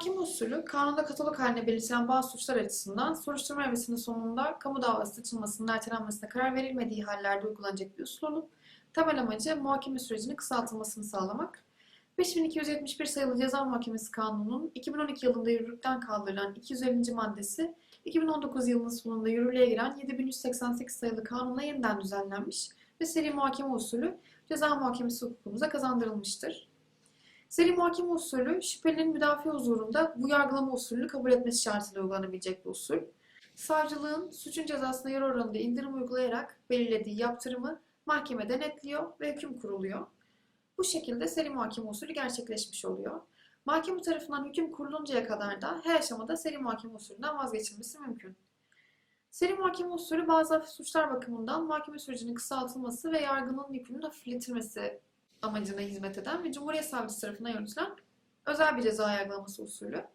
muhakeme usulü, kanunda katalog haline belirtilen bazı suçlar açısından soruşturma evresinin sonunda kamu davası açılmasının ertelenmesine karar verilmediği hallerde uygulanacak bir usul olup, temel amacı muhakeme sürecinin kısaltılmasını sağlamak. 5271 sayılı Ceza Muhakemesi Kanunu'nun 2012 yılında yürürlükten kaldırılan 250. maddesi, 2019 yılının sonunda yürürlüğe giren 7188 sayılı kanunla yeniden düzenlenmiş ve seri muhakeme usulü ceza muhakemesi hukukumuza kazandırılmıştır. Seri muhakeme usulü şüphelinin müdafi huzurunda bu yargılama usulünü kabul etmesi şartıyla uygulanabilecek bir usul. Savcılığın suçun cezasına yarı oranında indirim uygulayarak belirlediği yaptırımı mahkeme denetliyor ve hüküm kuruluyor. Bu şekilde seri muhakeme usulü gerçekleşmiş oluyor. Mahkeme tarafından hüküm kuruluncaya kadar da her aşamada seri muhakeme usulünden vazgeçilmesi mümkün. Seri muhakeme usulü bazı hafif suçlar bakımından mahkeme sürecinin kısaltılması ve yargının yükünün hafifletilmesi amacına hizmet eden ve Cumhuriyet Savcısı tarafından yürütülen özel bir ceza yargılaması usulü.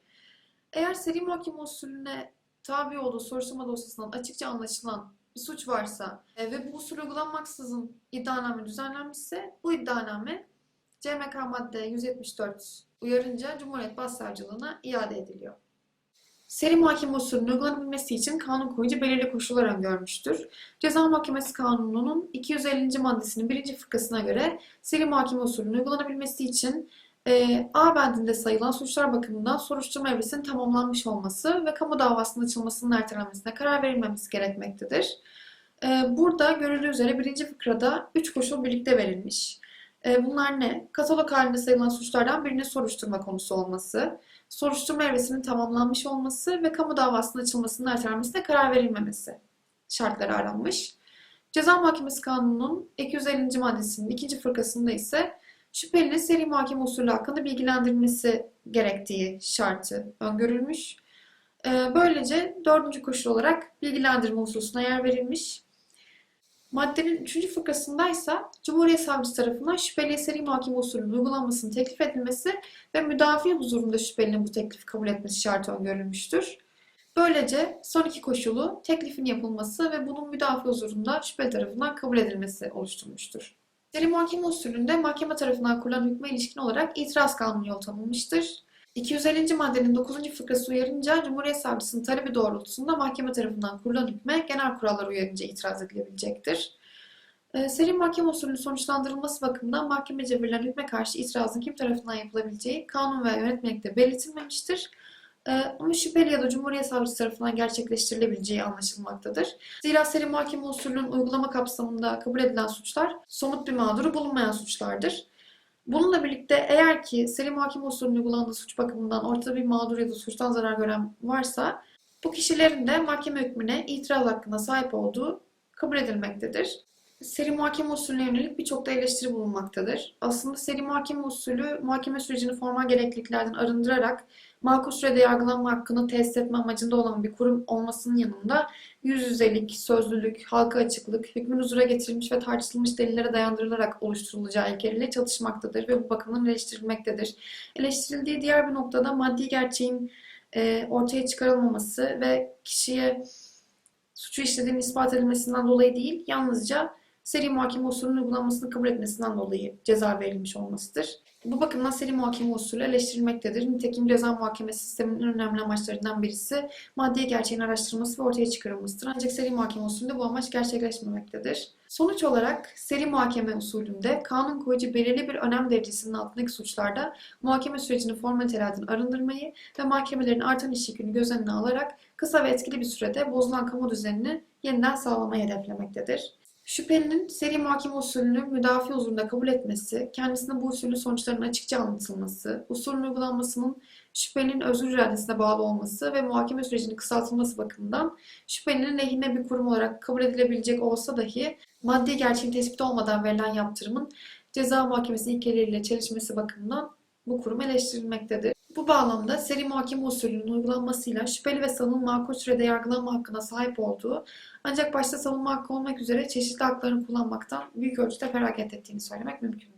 Eğer seri muhakeme usulüne tabi olduğu soruşturma dosyasından açıkça anlaşılan bir suç varsa e, ve bu usul uygulanmaksızın iddianame düzenlenmişse bu iddianame CMK madde 174 uyarınca Cumhuriyet Başsavcılığına iade ediliyor. Seri muhakeme usulünün uygulanabilmesi için kanun koyucu belirli koşullar öngörmüştür. Ceza Muhakemesi Kanunu'nun 250. maddesinin birinci fıkrasına göre seri muhakeme usulünün uygulanabilmesi için e, A bendinde sayılan suçlar bakımından soruşturma evresinin tamamlanmış olması ve kamu davasının açılmasının ertelenmesine karar verilmemesi gerekmektedir. E, burada görüldüğü üzere birinci fıkrada üç koşul birlikte verilmiş. E, bunlar ne? Katalog halinde sayılan suçlardan birinin soruşturma konusu olması, soruşturma evresinin tamamlanmış olması ve kamu davasının açılmasının ertelenmesine karar verilmemesi şartları aranmış. Ceza Muhakemesi Kanunu'nun 250. maddesinin ikinci fırkasında ise şüphelinin seri muhakeme usulü hakkında bilgilendirilmesi gerektiği şartı öngörülmüş. Ee, Böylece dördüncü koşul olarak bilgilendirme hususuna yer verilmiş. Maddenin üçüncü fıkrasındaysa Cumhuriyet Savcısı tarafından şüpheliye seri muhakeme usulünün uygulanmasının teklif edilmesi ve müdafi huzurunda şüphelinin bu teklifi kabul etmesi şartı öngörülmüştür. Böylece son iki koşulu teklifin yapılması ve bunun müdafi huzurunda şüpheli tarafından kabul edilmesi oluşturmuştur. Seri muhakeme usulünde mahkeme tarafından kurulan hükme ilişkin olarak itiraz kanunu yol tanınmıştır. 250. maddenin 9. fıkrası uyarınca Cumhuriyet Savcısının talebi doğrultusunda mahkeme tarafından kurulan hükme genel kurallar uyarınca itiraz edilebilecektir. Ee, Seri mahkeme usulünün sonuçlandırılması bakımından mahkemece verilen hükme karşı itirazın kim tarafından yapılabileceği kanun veya yönetmelikte belirtilmemiştir. Ee, Ama şüpheli ya da Cumhuriyet Savcısı tarafından gerçekleştirilebileceği anlaşılmaktadır. Zira seri mahkeme usulünün uygulama kapsamında kabul edilen suçlar somut bir mağduru bulunmayan suçlardır. Bununla birlikte eğer ki seri muhakeme usulünün uygulandığı suç bakımından ortada bir mağdur ya da suçtan zarar gören varsa bu kişilerin de mahkeme hükmüne itiraz hakkına sahip olduğu kabul edilmektedir. Seri muhakeme usulüne yönelik birçok da eleştiri bulunmaktadır. Aslında seri muhakeme usulü muhakeme sürecini formal gerekliliklerden arındırarak makul sürede yargılanma hakkını tesis etme amacında olan bir kurum olmasının yanında yüz yüzelik, sözlülük, halka açıklık, hükmün huzura getirilmiş ve tartışılmış delillere dayandırılarak oluşturulacağı ilkeleriyle çatışmaktadır ve bu bakımdan eleştirilmektedir. Eleştirildiği diğer bir noktada maddi gerçeğin e, ortaya çıkarılmaması ve kişiye suçu işlediğinin ispat edilmesinden dolayı değil, yalnızca seri muhakeme usulünün uygulanmasını kabul etmesinden dolayı ceza verilmiş olmasıdır. Bu bakımdan seri muhakeme usulü eleştirilmektedir. Nitekim ceza muhakeme sisteminin önemli amaçlarından birisi maddi gerçeğin araştırılması ve ortaya çıkarılmasıdır. Ancak seri muhakeme usulünde bu amaç gerçekleşmemektedir. Sonuç olarak seri muhakeme usulünde kanun koyucu belirli bir önem derecesinin altındaki suçlarda muhakeme sürecini formalitelerden arındırmayı ve mahkemelerin artan iş yükünü göz önüne alarak kısa ve etkili bir sürede bozulan kamu düzenini yeniden sağlamayı hedeflemektedir. Şüphelinin seri muhakeme usulünü müdafi huzurunda kabul etmesi, kendisine bu usulün sonuçlarının açıkça anlatılması, usulün uygulanmasının şüphelinin özgür iradesine bağlı olması ve muhakeme sürecinin kısaltılması bakımından şüphelinin lehine bir kurum olarak kabul edilebilecek olsa dahi maddi gerçeğin tespiti olmadan verilen yaptırımın ceza muhakemesi ilkeleriyle çelişmesi bakımından bu kurum eleştirilmektedir. Bu bağlamda seri muhakeme usulünün uygulanmasıyla şüpheli ve sanığın makul sürede yargılanma hakkına sahip olduğu ancak başta savunma hakkı olmak üzere çeşitli haklarını kullanmaktan büyük ölçüde feragat ettiğini söylemek mümkün.